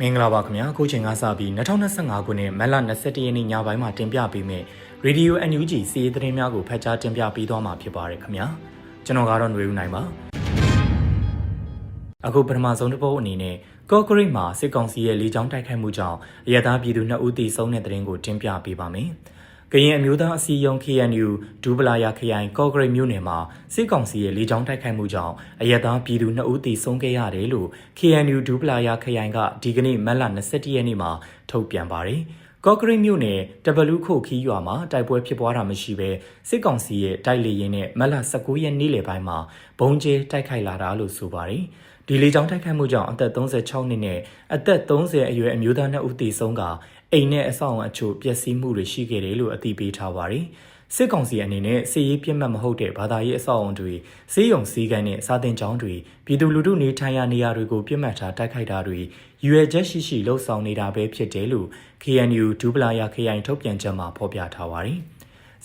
မင်္ဂလာပါခင်ဗျာအခုချိန်ကစပြီး2025ခုနှစ်မတ်လ21ရက်နေ့ညပိုင်းမှာတင်ပြပေးမယ့် Radio NUG စီးရီးသတင်းများကိုဖတ်ကြားတင်ပြပေးသွားမှာဖြစ်ပါတယ်ခင်ဗျာကျွန်တော်ကတော့ຫນွေဦးနိုင်ပါအခုပထမဆုံးတစ်ပုတ်အနေနဲ့ကော့ဂရိတ်မှာစစ်ကောင်စီရဲ့လေကြောင်းတိုက်ခိုက်မှုကြောင့်အရသာပြည်သူ2ဦးသေဆုံးတဲ့သတင်းကိုတင်ပြပေးပါမယ် ကရင်အမျိုးသားအစည်းအရုံး KNU ဒူပလာယာခရိုင်ကော့ဂရိတ်မြို့နယ်မှာစစ်ကောင်စီရဲ့လေကြောင်းတိုက်ခိုက်မှုကြောင့်အရက်သားပြည်သူ2ဦးသေဆုံးခဲ့ရတယ်လို့ KNU ဒူပလာယာခရိုင်ကဒီကနေ့မတ်လ21ရက်နေ့မှာထုတ်ပြန်ပါတယ်။ကော့ဂရိတ်မြို့နယ်တဘလူခုတ်ခီးရွာမှာတိုက်ပွဲဖြစ်ပွားတာမရှိဘဲစစ်ကောင်စီရဲ့တိုက်လေရင်နဲ့မတ်လ19ရက်နေ့လယ်ပိုင်းမှာဘုံကျဲတိုက်ခိုက်လာတာလို့ဆိုပါတယ်။ ဒီလေကြောင်းတိုက်ခိုက်မှုကြောင့်အသက်36နှစ်နဲ့အသက်30အရွယ်အမျိုးသား2ဦးသေဆုံးကအိမ်နဲ့အဆောင်အချို့ပျက်စီးမှုတွေရှိခဲ့တယ်လို့အသိပေးထားပါတယ်။စစ်ကောင်စီအနေနဲ့စစ်ရေးပြစ်မှတ်မဟုတ်တဲ့ဘာသာရေးအဆောက်အုံတွေစေးရုံစည်းကမ်းနဲ့စာတင်ကျောင်းတွေပြည်သူလူထုနေထိုင်ရာနေရာတွေကိုပြစ်မှတ်ထားတိုက်ခိုက်တာတွေရွယ်ချက်ရှိရှိလှုပ်ဆောင်နေတာပဲဖြစ်တယ်လို့ KNU ဒူပလာယာခရိုင်ထုတ်ပြန်ချက်မှာဖော်ပြထားပါတယ်။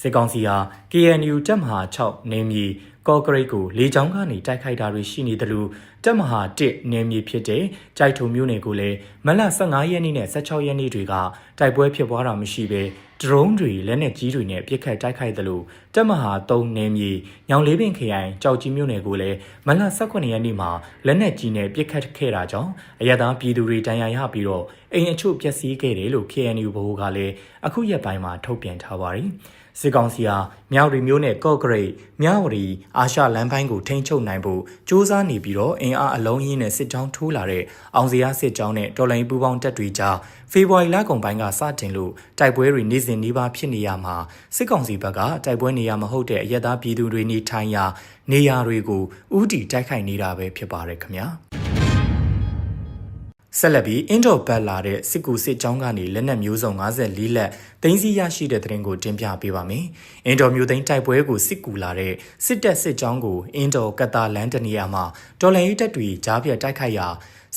စစ်ကောင်စီဟာ KNU တပ်မဟာ6နေမြေကော့ဂရိတ်ကိုလေကြောင်းကနေတိုက်ခိုက်တာတွေရှိနေတယ်လို့တပ်မဟာ1နေမြေဖြစ်တဲ့ကြိုက်ထုံမျိုးနယ်ကိုလည်းမလ15ရက်နေ့နဲ့16ရက်နေ့တွေကတိုက်ပွဲဖြစ်ပွားတာမရှိဘဲဒရုန်းတွေလက်နက်ကြီးတွေနဲ့ပစ်ခတ်တိုက်ခိုက်တယ်လို့တပ်မဟာ3နေမြေညောင်လေးပင်ခရိုင်ကြောက်ကြီးမျိုးနယ်ကိုလည်းမလ18ရက်နေ့မှာလက်နက်ကြီးနဲ့ပစ်ခတ်ခဲ့တာကြောင့်အရသာပြည်သူတွေတန်ရာရပြီးတော့အိမ်အချို့ပျက်စီးခဲ့တယ်လို့ KNU ဘိုးကလည်းအခုရက်ပိုင်းမှာထုတ်ပြန်ထားပါတယ် စစ်ကောင်စီဟာမြောက်ရီမျိုးနဲ့ကော့ဂရိတ်မြောက်ရီအာရှလမ်းပိုင်းကိုထိန်းချုပ်နိုင်ဖို့စ조사နေပြီးတော့အင်အားအလုံးကြီးနဲ့စစ်ကြောင်းထိုးလာတဲ့အောင်စရာစစ်ကြောင်းနဲ့တော်လိုင်းပူပေါင်းတပ်တွေကြားဖေဖော်ဝါရီလကုန်ပိုင်းကစတင်လို့တိုက်ပွဲတွေနေ့စဉ်နှီးပါဖြစ်နေရမှာစစ်ကောင်စီဘက်ကတိုက်ပွဲနေရမဟုတ်တဲ့အရက်သားပြည်သူတွေနေထိုင်ရာနေရာတွေကိုဥတီတိုက်ခိုက်နေတာပဲဖြစ်ပါတယ်ခင်ဗျာ ဆက်လက်ပြီးအင်ဒိုဘတ်လာတဲ့စစ်ကူစစ်ကြောင်းကနေလက်နက်မျိုးစုံ54လက်တင်းစီရရှိတဲ့တဲ့ရင်ကိုတင်ပြပေးပါမယ်။အင်ဒိုမျိုးသိန်းတိုက်ပွဲကိုစစ်ကူလာတဲ့စစ်တပ်စစ်ကြောင်းကိုအင်ဒိုကတာလန်တနီယာမှာတော်လှန်ရေးတပ်တွေကြားပြတ်တိုက်ခိုက်ရာ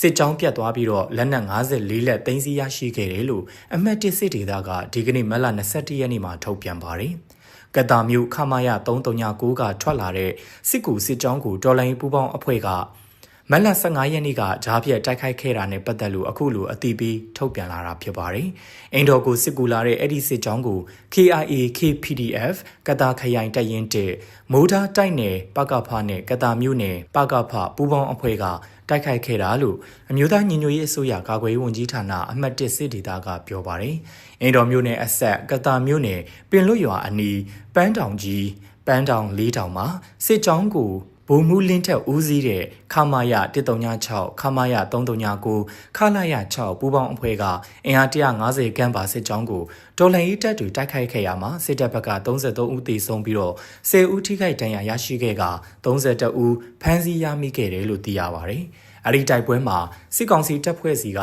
စစ်ကြောင်းပြတ်သွားပြီးတော့လက်နက်54လက်တင်းစီရရှိခဲ့တယ်လို့အမတ်တစ်စစ်ဒေသကဒီကနေ့မက်လ21ရက်နေ့မှာထုတ်ပြန်ပါတယ်။ကတာမျိုးခမာယ339ကထွက်လာတဲ့စစ်ကူစစ်ကြောင်းကိုတော်လိုင်းပူပေါင်းအဖွဲ့က မက်လ15ရက်နေ့ကဂျားပြက်တိုက်ခိုက်ခဲ့တာနဲ့ပတ်သက်လို့အခုလိုအတိပေးထုတ်ပြန်လာတာဖြစ်ပါတယ်။အင်ဒိုကိုစစ်ကူလာတဲ့အဲ့ဒီစစ်ကြောင်းကို KIA KPDF ကတာခရိုင်တပ်ရင်းတဲ့မိုးသားတိုက်နယ်ပကဖနဲ့ကတာမြို့နယ်ပကဖပူးပေါင်းအဖွဲ့ကတိုက်ခိုက်ခဲ့တာလို့အမျိုးသားညီညွတ်ရေးအစိုးရကာကွယ်ရေးဝန်ကြီးဌာနအမှတ်1စစ်ဒေသကပြောပါတယ်။အင်ဒိုမြို့နယ်အဆက်ကတာမြို့နယ်ပင်လွတ်ရွာအနီးပန်းတောင်ကြီးပန်းတောင်လေးတောင်မှာစစ်ကြောင်းကိုဗိုလ် မှူးလင်းထက်ဦးစီးတဲ့ခမာယ136ခမာယ339ခလာယ6ပူးပေါင်းအဖွဲ့ကအင်အား150ခန်းပါစစ်ကြောင်းကိုဒေါ်လန်ရေးတပ်တွေတိုက်ခိုက်ခဲ့ရမှာစစ်တပ်ဘက်က33ဦးသေဆုံးပြီးတော့10ဦးထိခိုက်ဒဏ်ရာရရှိခဲ့က32ဦးဖမ်းဆီးရမိခဲ့တယ်လို့သိရပါတယ်။အဲ့ဒီတိုက်ပွဲမှာစစ်ကောင်စီတပ်ဖွဲ့စီက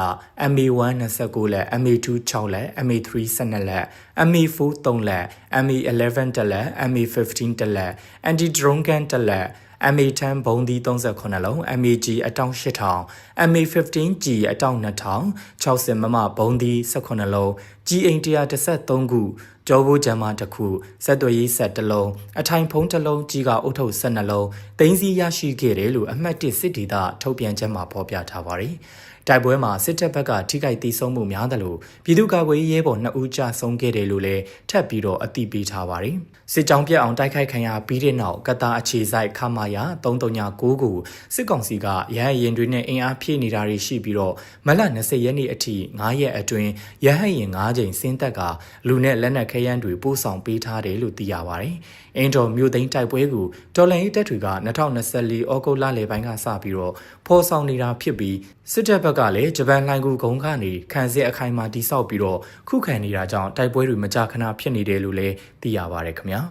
MA1 29လက် MA2 6လက် MA3 12လက် MA4 3လက် MA11 တလက် MA15 တလက် anti drone gun တလက် MA10 ဘုံဒီ38လုံး MAG အတောင်8000 MA15G အတောင်2000 60မမဘုံဒီ18လုံး G အိမ်113ခု ကြောဘိုးဂျမ်မာတစ်ခုစက်သွေးရေးဆက်တစ်လုံးအထိုင်ဖုံးတစ်လုံးကြီးကအုတ်ထုပ်12လုံးတင်းစီရရှိခဲ့တယ်လို့အမှတ်1စစ်ဒေသထုတ်ပြန်ချက်မှာဖော်ပြထားပါတယ်တိုက်ပွဲမှာစစ်တပ်ဘက်ကထိခိုက်ဒေဆုံးမှုများတယ်လို့ပြည်သူ့ကာကွယ်ရေးရဲဘော်2ဦးကြာဆုံးခဲ့တယ်လို့လည်းထပ်ပြီးတော့အသိပေးထားပါတယ်။စစ်ကြောင်းပြက်အောင်တိုက်ခိုက်ခံရပြီးတဲ့နောက်ကတာအခြေဆိုင်ခမာယာ339ကိုစစ်ကောင်စီကရဟတ်ရင်တွေနဲ့အင်အားဖြည့်နေတာတွေရှိပြီးတော့မလ20ရက်နေ့အထိ9ရက်အတွင်းရဟတ်ရင်9ချိန်ဆင်းသက်ကလူနဲ့လက်နက်ခဲယမ်းတွေပို့ဆောင်ပေးထားတယ်လို့သိရပါတယ်။အင်ဒိုမြို့သိမ်းတိုက်ပွဲကိုဒေါ်လန်ရေးတပ်တွေက2024ဩဂုတ်လလယ်ပိုင်းကစပြီးတော့ဖော်ဆောင်နေတာဖြစ်ပြီးစစ်တပ်ဘက်ကလည်းဂျပန်လိုင်ကူဂုံကနေခံစစ်အခိုင်အမာတိစောက်ပြီးတော့ခုခံနေတာကြောင့်တိုက်ပွဲတွေမကြာခဏဖြစ်နေတယ်လို့လည်းသိရပါတယ်ခင်ဗျာ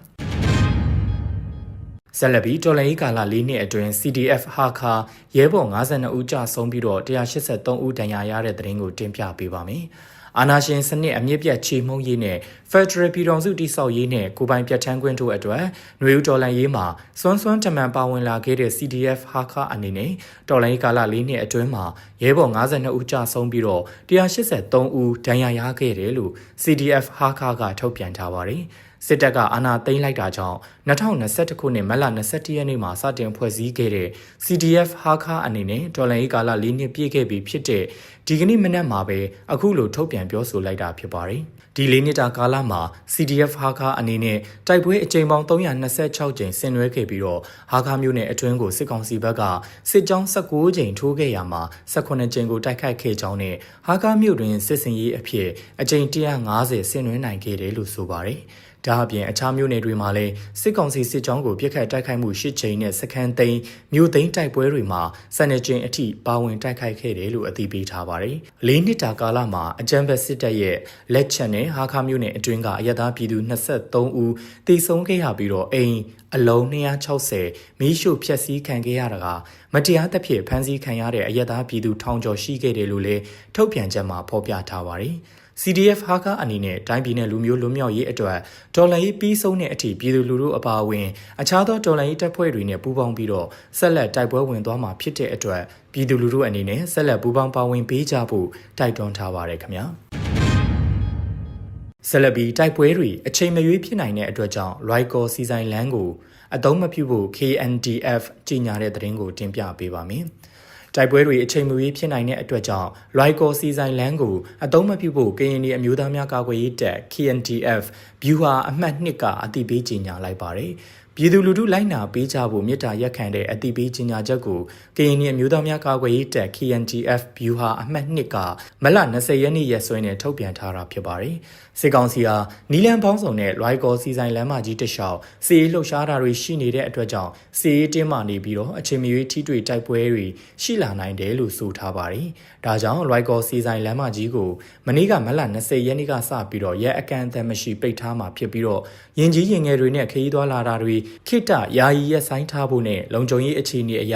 ဆက်လက်ပြီးတော်လိုင်းကာလ၄နှစ်အတွင်း CDF ဟာခါရဲဘော်52ဦးကြာဆုံးပြီးတော့183ဦးဒဏ်ရာရတဲ့တဲ့ရင်ကိုတင်ပြပေးပါမယ်။ အာနာရှင်စနစ်အမြင့်ပြတ်ချေမှုန်းရေးနဲ့ Federal ပြည်ထောင်စုတည်ဆောက်ရေးနဲ့ကိုပိုင်ပြတ်ထန်းခွင့်တို့အတွက်ຫນွေဦးတော်လှန်ရေးမှာစွန်းစွန်းတမန်ပါဝင်လာခဲ့တဲ့ CDF ဟာခအနေနဲ့တော်လှန်ရေးကာလ၄နှစ်အတွင်းမှာရဲဘော်52ဦးကြာဆုံးပြီးတော့183ဦးဒဏ်ရာရခဲ့တယ်လို့ CDF ဟာခကထုတ်ပြန်ထားပါတယ်။ စစ်တပ်ကအာဏာသိမ်းလိုက်တာကြောင့်2021ခုနှစ်မတ်လ21ရက်နေ့မှာစတင်ဖွဲ့စည်းခဲ့တဲ့ CDF ဟာခါအနေနဲ့တော်လှန်ရေးကာလ၄နှစ်ပြည့်ခဲ့ပြီဖြစ်တဲ့ဒီကနေ့မနက်မှာပဲအခုလိုထုတ်ပြန်ပြောဆိုလိုက်တာဖြစ်ပါတယ်။ဒီလေးနှစ်တာကာလမှာ CDF ဟာခါအနေနဲ့တိုက်ပွဲအကြိမ်ပေါင်း326ကြိမ်ဆင်နွှဲခဲ့ပြီးတော့ဟာခါမြို့နယ်အတွင်းကိုစစ်ကောင်စီဘက်ကစစ်ကြောင်း19ကြိမ်ထိုးခဲ့ရမှာ18ကြိမ်ကိုတိုက်ခိုက်ခဲ့ကြောင်းနဲ့ဟာခါမြို့တွင်စစ်စင်ရေးအဖြစ်အကြိမ်150ဆင်နွှဲနိုင်ခဲ့တယ်လို့ဆိုပါတယ်။ ဒါအပြင်အခြားမြို့နယ်တွေမှာလည်းစစ်ကောင်စီစစ်ကြောင်းကိုပြစ်ခတ်တိုက်ခိုက်မှုရှစ်ကြိမ်နဲ့စခန်းသိမ်းမြို့သိမ်းတိုက်ပွဲတွေမှာစနေကျင်းအထိပါဝင်တိုက်ခိုက်ခဲ့တယ်လို့အသိပေးထားပါတယ်။လေးနှစ်တာကာလမှာအကြမ်းဖက်စစ်တပ်ရဲ့လက်ချက်နဲ့ဟာခါမြို့နယ်အတွင်းကအရသာပြည်သူ23ဦးတိဆုံးခဲ့ရပြီးတော့အိမ်အလုံး260မီးရှို့ဖျက်ဆီးခံခဲ့ရတာကမတရားသဖြင့်ဖမ်းဆီးခံရတဲ့အရသာပြည်သူထောင်ကျော်ရှိခဲ့တယ်လို့လည်းထုတ်ပြန်ချက်မှာဖော်ပြထားပါတယ်။ CDF ဟာကာအနေနဲ့တိုင်းပြည်နယ်လူမျိုးလူမျိုးရေးအတွက်ဒေါ်လာရေးပြီးဆုံးတဲ့အထိပြည်သူလူထုအပါအဝင်အခြားသောဒေါ်လာရေးတပ်ဖွဲ့တွေနဲ့ပူးပေါင်းပြီးတော့ဆက်လက်တိုက်ပွဲဝင်သွားမှာဖြစ်တဲ့အတွက်ပြည်သူလူထုအနေနဲ့ဆက်လက်ပူးပေါင်းပါဝင်ပေးကြဖို့တိုက်တွန်းထားပါရခင်ဗျာဆက်လက်ပြီးတိုက်ပွဲတွေအချိန်မရွေးဖြစ်နိုင်တဲ့အတွက်ကြောင့် Rycor စီဆိုင်လန်းကိုအသုံးမပြုဖို့ KNDF ကြီးညာတဲ့သတင်းကိုတင်ပြပေးပါမယ်။ တိုက်ပွဲတွေအချိန်မီဖြစ်နိုင်တဲ့အတွက်ကြောင့် Lycor စီဆိုင်လန်းကိုအသုံးမပြုဖို့ကရင်ပြည်အမျိုးသားများကာကွယ်ရေးတပ် KNDF ဗျူဟာအမှတ်2ကအတိပေးကြေညာလိုက်ပါတယ်။ ပြည်သူလူထုလိုက်နာပေးကြဖို့မြစ်တာရက်ခံတဲ့အတိပေးကြီးညာချက်ကိုကရင်ပြည်အမျိုးသားများကာကွယ်ရေးတပ် KNGF ဗျူဟာအမှတ်2ကမလ20ရက်နေ့ရက်စွဲနဲ့ထုတ်ပြန်ထားတာဖြစ်ပါတယ်။စစ်ကောင်စီဟာနီလန်ပေါင်းစုံနဲ့ Lycor စီဆိုင်လမ်းမကြီးတလျှောက်စီးလှုပ်ရှားတာတွေရှိနေတဲ့အတွက်ကြောင့်စီးတင်းမာနေပြီးတော့အချိန်မရွေးထိတွေ့တိုက်ပွဲတွေရှိလာနိုင်တယ်လို့ဆိုထားပါတယ်။ဒါကြောင့် Lycor စီဆိုင်လမ်းမကြီးကိုမနေ့ကမလ20ရက်နေ့ကစပြီးတော့ရက်အကန့်အသတ်မရှိပိတ်ထားမှာဖြစ်ပြီးတော့ ယင်ကြီးရင်ငယ်တွေနဲ့ခရီးသွားလာတာတွေခိတယာယီရက်ဆိုင်ထားဖို့နဲ့လုံခြုံရေးအခြေအနေအရ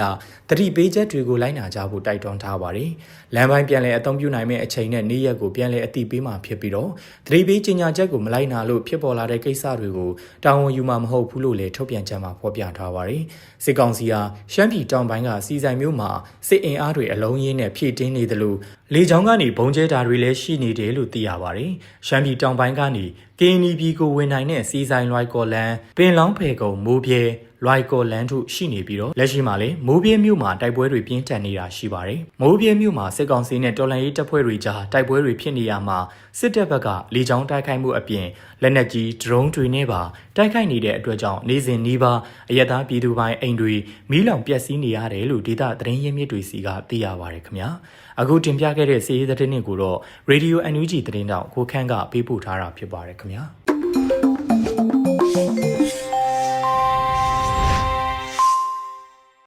တတိပေးချက်တွေကိုလိုက်နာကြဖို့တိုက်တွန်းထားပါတယ်။လမ်းပိုင်းပြန်လည်အသုံးပြုနိုင်မယ့်အချိန်နဲ့နေ့ရက်ကိုပြန်လည်အသိပေးမှာဖြစ်ပြီးတော့တတိပေးကြေညာချက်ကိုမလိုက်နာလို့ဖြစ်ပေါ်လာတဲ့ကိစ္စတွေကိုတာဝန်ယူမှာမဟုတ်ဘူးလို့လည်းထုတ်ပြန်ချက်မှာဖော်ပြထားပါတယ်။စစ်ကောင်စီဟာရှမ်းပြည်တောင်ပိုင်းကစီဆိုင်မျိုးမှာစစ်အင်အားတွေအလုံးရင်းနဲ့ဖြည့်တင်းနေတယ်လို့လေကြောင်းကနေဘုံကျဲတာတွေလည်းရှိနေတယ်လို့သိရပါတယ်။ရှမ်းပြည်တောင်ပိုင်းကနေကင်းနီပြည်ကိုဝင်နိုင်တဲ့စီဆိုင်လွိုက်ကော်လန်ပင်လောင်းဖယ်ကုံမိုးပြဲ လွိုက်ကော်လန်တို့ရှိနေပြီးတော့လက်ရှိမှာလည်းမိုးပြဲမြို့မှာတိုက်ပွဲတွေပြင်းထန်နေတာရှိပါတယ်။မိုးပြဲမြို့မှာစစ်ကောင်စီနဲ့တော်လှန်ရေးတပ်ဖွဲ့တွေကြားတိုက်ပွဲတွေဖြစ်နေရမှာစစ်တပ်ဘက်ကလေကြောင်းတိုက်ခိုက်မှုအပြင်လက်နက်ကြီးဒရုန်းတွေနဲ့ပါတိုက်ခိုက်နေတဲ့အတွက်ကြောင့်နေစဉ်နီးပါးအရက်သားပြည်သူပိုင်းအိမ်တွေမီးလောင်ပျက်စီးနေရတယ်လို့ဒေသသတင်းရင်းမြစ်တွေစီကသိရပါတယ်ခင်ဗျာ။အခုတင်ပြခဲ့တဲ့စီးရီးသတင်းတွေကိုတော့ Radio NUG သတင်းတောက်ကိုခန့်ကပေးပို့ထားတာဖြစ်ပါတယ်ခင်ဗျာ။